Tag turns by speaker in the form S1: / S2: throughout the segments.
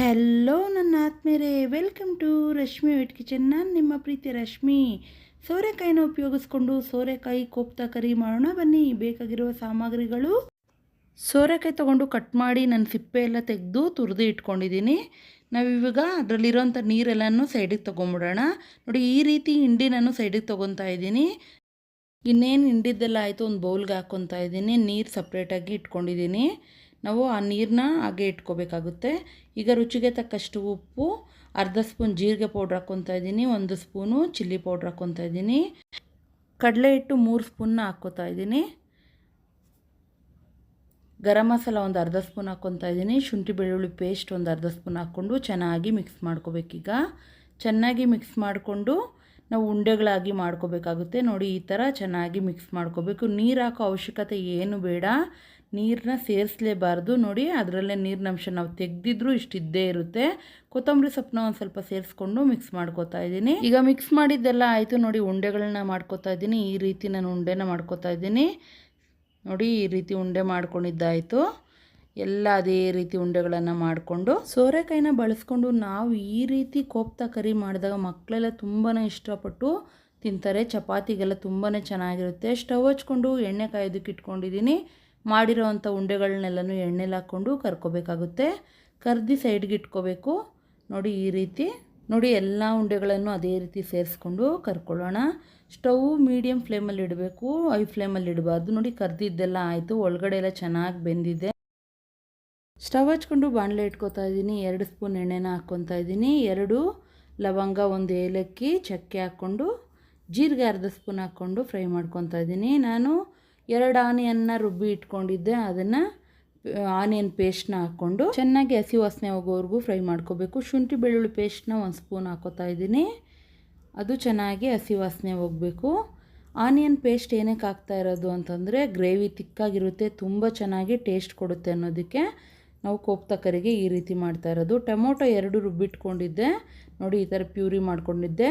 S1: Hello ನನ್ನ ಆತ್ಮೇರೆ welcome to Rashmi wet kitchen ನಾನು ನಿಮ್ಮ ಪ್ರೀತಿ ರಶ್ಮಿ. ಸೋರೆಕಾಯಿನ ಉಪಯೋಗಿಸ್ಕೊಂಡು ಸೋರೆಕಾಯಿ ಕೋಪ್ತಾ ಕರಿ ಮಾಡೋಣ. ಬನ್ನಿ, ಬೇಕಾಗಿರುವ ಸಾಮಗ್ರಿಗಳು. ಸೋರೆಕಾಯಿ ತಗೊಂಡು ಕಟ್ ಮಾಡಿ ನಾನು ಸಿಪ್ಪೆ ಎಲ್ಲ ತೆಗೆದು ತುರಿದು ಇಟ್ಕೊಂಡಿದ್ದೀನಿ. ನಾವಿವಾಗ ಅದರಲ್ಲಿರೋಂಥ ನೀರೆಲ್ಲನೂ ಸೈಡಿಗೆ ತೊಗೊಂಬಿಡೋಣ. ನೋಡಿ, ಈ ರೀತಿ ಹಿಂಡಿ ನಾನು ಸೈಡಿಗೆ ತೊಗೊತಾ ಇದ್ದೀನಿ. ಇನ್ನೇನು ಹಿಂಡಿದ್ದೆಲ್ಲ ಆಯಿತು, ಒಂದು ಬೌಲ್ಗೆ ಹಾಕ್ಕೊತಾ ಇದ್ದೀನಿ. ನೀರು ಸಪ್ರೇಟಾಗಿ ಇಟ್ಕೊಂಡಿದ್ದೀನಿ. ನಾವು ಆ ನೀರನ್ನ ಹಾಗೆ ಇಟ್ಕೋಬೇಕಾಗುತ್ತೆ. ಈಗ ರುಚಿಗೆ ತಕ್ಕಷ್ಟು ಉಪ್ಪು, ಅರ್ಧ ಸ್ಪೂನ್ ಜೀರಿಗೆ ಪೌಡ್ರ್ ಹಾಕ್ಕೊತಾ ಇದ್ದೀನಿ, ಒಂದು ಸ್ಪೂನು ಚಿಲ್ಲಿ ಪೌಡ್ರ್ ಹಾಕ್ಕೊತಾ ಇದ್ದೀನಿ. ಕಡಲೆ ಹಿಟ್ಟು ಮೂರು ಸ್ಪೂನ್ನ ಹಾಕ್ಕೋತಾ ಇದ್ದೀನಿ. ಗರಂ ಮಸಾಲ ಒಂದು ಅರ್ಧ ಸ್ಪೂನ್ ಹಾಕ್ಕೊತಾ ಇದ್ದೀನಿ. ಶುಂಠಿ ಬೆಳ್ಳುಳ್ಳಿ ಪೇಸ್ಟ್ ಒಂದು ಅರ್ಧ ಸ್ಪೂನ್ ಹಾಕ್ಕೊಂಡು ಚೆನ್ನಾಗಿ ಮಿಕ್ಸ್ ಮಾಡ್ಕೋಬೇಕೀಗ. ಚೆನ್ನಾಗಿ ಮಿಕ್ಸ್ ಮಾಡಿಕೊಂಡು ನಾವು ಉಂಡೆಗಳಾಗಿ ಮಾಡ್ಕೋಬೇಕಾಗುತ್ತೆ. ನೋಡಿ, ಈ ಥರ ಚೆನ್ನಾಗಿ ಮಿಕ್ಸ್ ಮಾಡ್ಕೋಬೇಕು. ನೀರು ಹಾಕೋ ಅವಶ್ಯಕತೆ ಏನು ಬೇಡ. ನೀರನ್ನ ಸೇರಿಸಲೇಬಾರ್ದು. ನೋಡಿ, ಅದರಲ್ಲೇ ನೀರಿನಂಶ ನಾವು ತೆಗೆದಿದ್ರೂ ಇಷ್ಟಿದ್ದೇ ಇರುತ್ತೆ. ಕೊತ್ತಂಬರಿ ಸೊಪ್ಪನ್ನ ಒಂದು ಸ್ವಲ್ಪ ಸೇರಿಸ್ಕೊಂಡು ಮಿಕ್ಸ್ ಮಾಡ್ಕೋತಾ ಇದ್ದೀನಿ. ಈಗ ಮಿಕ್ಸ್ ಮಾಡಿದ್ದೆಲ್ಲ ಆಯಿತು. ನೋಡಿ ಉಂಡೆಗಳನ್ನ ಮಾಡ್ಕೋತಾ ಇದ್ದೀನಿ. ಈ ರೀತಿ ನಾನು ಉಂಡೆನ ಮಾಡ್ಕೋತಾ ಇದ್ದೀನಿ. ನೋಡಿ, ಈ ರೀತಿ ಉಂಡೆ ಮಾಡ್ಕೊಂಡಿದ್ದಾಯಿತು. ಎಲ್ಲ ಅದೇ ರೀತಿ ಉಂಡೆಗಳನ್ನು ಮಾಡಿಕೊಂಡು ಸೋರೆಕಾಯಿನ ಬಳಸ್ಕೊಂಡು ನಾವು ಈ ರೀತಿ ಕೋಪ್ತಾ ಕರಿ ಮಾಡಿದಾಗ ಮಕ್ಕಳೆಲ್ಲ ತುಂಬಾ ಇಷ್ಟಪಟ್ಟು ತಿಂತಾರೆ. ಚಪಾತಿಗೆಲ್ಲ ತುಂಬಾ ಚೆನ್ನಾಗಿರುತ್ತೆ. ಸ್ಟವ್ ಹಚ್ಕೊಂಡು ಎಣ್ಣೆ ಕಾಯೋದಕ್ಕೆ ಇಟ್ಕೊಂಡಿದ್ದೀನಿ. ಮಾಡಿರೋವಂಥ ಉಂಡೆಗಳನ್ನೆಲ್ಲನೂ ಎಣ್ಣೆಲಿ ಹಾಕ್ಕೊಂಡು ಕರ್ಕೋಬೇಕಾಗುತ್ತೆ. ಕರ್ದು ಸೈಡ್ಗೆ ಇಟ್ಕೋಬೇಕು. ನೋಡಿ ಈ ರೀತಿ. ನೋಡಿ ಎಲ್ಲ ಉಂಡೆಗಳನ್ನು ಅದೇ ರೀತಿ ಸೇರಿಸ್ಕೊಂಡು ಕರ್ಕೊಳ್ಳೋಣ. ಸ್ಟವ್ ಮೀಡಿಯಮ್ ಫ್ಲೇಮಲ್ಲಿ ಇಡಬೇಕು. ಐ ಫ್ಲೇಮಲ್ಲಿ ಇಡಬಾರ್ದು. ನೋಡಿ ಕರ್ದಿದ್ದೆಲ್ಲ ಆಯಿತು. ಒಳಗಡೆ ಎಲ್ಲ ಚೆನ್ನಾಗಿ ಬೆಂದಿದೆ. ಸ್ಟವ್ ಹಚ್ಕೊಂಡು ಬಾಣಲೆ ಇಟ್ಕೊತಾ ಇದ್ದೀನಿ. ಎರಡು ಸ್ಪೂನ್ ಎಣ್ಣೆನ ಹಾಕ್ಕೊತಾ ಇದ್ದೀನಿ. ಎರಡು ಲವಂಗ, ಒಂದು ಏಲಕ್ಕಿ, ಚಕ್ಕೆ ಹಾಕ್ಕೊಂಡು, ಜೀರಿಗೆ ಅರ್ಧ ಸ್ಪೂನ್ ಹಾಕ್ಕೊಂಡು ಫ್ರೈ ಮಾಡ್ಕೊತಾ ಇದ್ದೀನಿ. ನಾನು ಎರಡು ಆನಿಯನ್ನ ರುಬ್ಬಿ ಇಟ್ಕೊಂಡಿದ್ದೆ, ಅದನ್ನು ಆನಿಯನ್ ಪೇಸ್ಟ್ನ ಹಾಕ್ಕೊಂಡು ಚೆನ್ನಾಗಿ ಹಸಿ ವಾಸನೆ ಹೋಗೋವರೆಗೂ ಫ್ರೈ ಮಾಡ್ಕೋಬೇಕು. ಶುಂಠಿ ಬೆಳ್ಳುಳ್ಳಿ ಪೇಸ್ಟ್ನ ಒಂದು ಸ್ಪೂನ್ ಹಾಕೋತಾ ಇದ್ದೀನಿ. ಅದು ಚೆನ್ನಾಗಿ ಹಸಿ ವಾಸನೆ ಹೋಗಬೇಕು. ಆನಿಯನ್ ಪೇಸ್ಟ್ ಏನಕ್ಕೆ ಹಾಕ್ತಾ ಇರೋದು ಅಂತಂದರೆ ಗ್ರೇವಿ ತಿಕ್ಕಾಗಿರುತ್ತೆ, ತುಂಬ ಚೆನ್ನಾಗಿ ಟೇಸ್ಟ್ ಕೊಡುತ್ತೆ ಅನ್ನೋದಕ್ಕೆ ನಾವು ಕೋಪ್ತಾ ಕರಿಗೆ ಈ ರೀತಿ ಮಾಡ್ತಾ ಇರೋದು. ಟೊಮೊಟೊ ಎರಡು ರುಬ್ಬಿಟ್ಕೊಂಡಿದ್ದೆ, ನೋಡಿ ಈ ಥರ ಪ್ಯೂರಿ ಮಾಡ್ಕೊಂಡಿದ್ದೆ,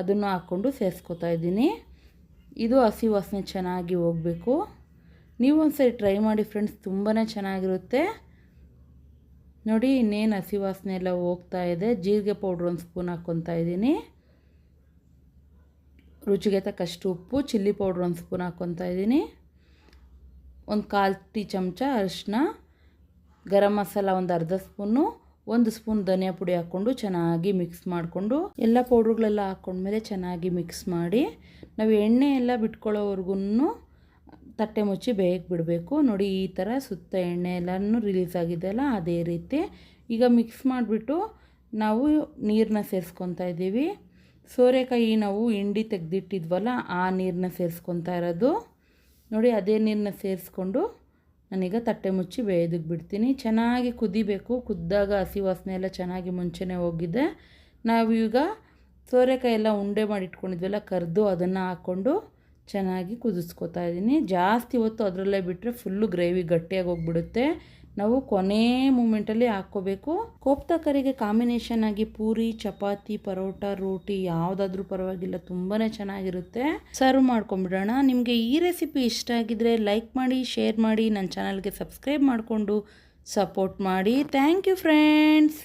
S1: ಅದನ್ನು ಹಾಕ್ಕೊಂಡು ಸೇರಿಸ್ಕೊತಾ ಇದ್ದೀನಿ. ಇದು ಹಸಿ ವಾಸನೆ ಚೆನ್ನಾಗಿ ಹೋಗಬೇಕು. ನೀವು ಒಂದ್ಸರಿ ಟ್ರೈ ಮಾಡಿ ಫ್ರೆಂಡ್ಸ್ ತುಂಬಾ ಚೆನ್ನಾಗಿರುತ್ತೆ. ನೋಡಿ, ಇನ್ನೇನು ಹಸಿ ವಾಸನೆ ಎಲ್ಲ ಹೋಗ್ತಾ ಇದೆ. ಜೀರಿಗೆ ಪೌಡ್ರ್ ಒಂದು ಸ್ಪೂನ್ ಹಾಕ್ಕೊತಾ ಇದ್ದೀನಿ. ರುಚಿಗೆ ತಕ್ಕಷ್ಟು ಉಪ್ಪು ಚಿಲ್ಲಿ ಪೌಡ್ರ್ ಒಂದು ಸ್ಪೂನ್ ಹಾಕ್ಕೊತಾ ಇದ್ದೀನಿ. ಒಂದು ಕಾಲು ಟೀ ಚಮಚ ಅರಿಶಿನ ಗರಂ ಮಸಾಲ ಒಂದು ಅರ್ಧ ಸ್ಪೂನು ಒಂದು ಸ್ಪೂನ್ ಧನಿಯಾ ಪುಡಿ ಹಾಕ್ಕೊಂಡು ಚೆನ್ನಾಗಿ ಮಿಕ್ಸ್ ಮಾಡಿಕೊಂಡು ಎಲ್ಲ ಪೌಡ್ರುಗಳೆಲ್ಲ ಹಾಕ್ಕೊಂಡ್ಮೇಲೆ ಚೆನ್ನಾಗಿ ಮಿಕ್ಸ್ ಮಾಡಿ ನಾವು ಎಣ್ಣೆ ಎಲ್ಲ ಬಿಟ್ಕೊಳ್ಳೋವರೆಗೂ ತಟ್ಟೆ ಮುಚ್ಚಿ ಬೇಯಕ್ಕೆ ಬಿಡಬೇಕು. ನೋಡಿ ಈ ಥರ ಸುತ್ತ ಎಣ್ಣೆ ಎಲ್ಲನೂ ರಿಲೀಸ್ ಆಗಿದೆಯಲ್ಲ ಅದೇ ರೀತಿ. ಈಗ ಮಿಕ್ಸ್ ಮಾಡಿಬಿಟ್ಟು ನಾವು ನೀರನ್ನ ಸೇರಿಸ್ಕೊತಾ ಇದ್ದೀವಿ. ಸೋರೆಕಾಯಿ ನಾವು ಹಿಂಡಿ ತೆಗೆದಿಟ್ಟಿದ್ವಲ್ಲ, ಆ ನೀರನ್ನ ಸೇರಿಸ್ಕೊತಾ ಇರೋದು. ನೋಡಿ ಅದೇ ನೀರನ್ನ ಸೇರಿಸ್ಕೊಂಡು ನಾನೀಗ ತಟ್ಟೆ ಮುಚ್ಚಿ ಬೇಯೋದಕ್ಕೆ ಬಿಡ್ತೀನಿ. ಚೆನ್ನಾಗಿ ಕುದಿಬೇಕು. ಕುದ್ದಾಗ ಹಸಿ ವಾಸನೆ ಎಲ್ಲ ಚೆನ್ನಾಗಿ ಮುಂಚೆನೆ ಹೋಗಿದೆ. ನಾವೀಗ ಸೋರೆಕಾಯಿ ಎಲ್ಲ ಉಂಡೆ ಮಾಡಿ ಇಟ್ಕೊಂಡಿದ್ವಲ್ಲ, ಕರೆದು ಅದನ್ನು ಹಾಕ್ಕೊಂಡು ಚೆನ್ನಾಗಿ ಕುದಿಸ್ಕೊತಾ ಇದ್ದೀನಿ ಜಾಸ್ತಿ ಹೊತ್ತು ಅದರಲ್ಲೇ ಬಿಟ್ಟರೆ ಫುಲ್ಲು ಗ್ರೇವಿ ಗಟ್ಟಿಯಾಗಿ ಹೋಗ್ಬಿಡುತ್ತೆ. ನಾವು ಕೊನೆ ಮೂಮೆಂಟಲ್ಲಿ ಹಾಕ್ಕೋಬೇಕು. ಕೋಪ್ತಾ ಕರಿಗೆ ಕಾಂಬಿನೇಷನ್ ಆಗಿ ಪೂರಿ, ಚಪಾತಿ, ಪರೋಟ, ರೋಟಿ ಯಾವುದಾದ್ರೂ ಪರವಾಗಿಲ್ಲ ತುಂಬಾ ಚೆನ್ನಾಗಿರುತ್ತೆ. ಸರ್ವ್ ಮಾಡ್ಕೊಂಬಿಡೋಣ. ನಿಮಗೆ ಈ ರೆಸಿಪಿ ಇಷ್ಟ ಆಗಿದ್ರೆ ಲೈಕ್ ಮಾಡಿ ಶೇರ್ ಮಾಡಿ ನನ್ನ ಚಾನಲ್ಗೆ ಸಬ್ಸ್ಕ್ರೈಬ್ ಮಾಡಿಕೊಂಡು ಸಪೋರ್ಟ್ ಮಾಡಿ. Thank you friends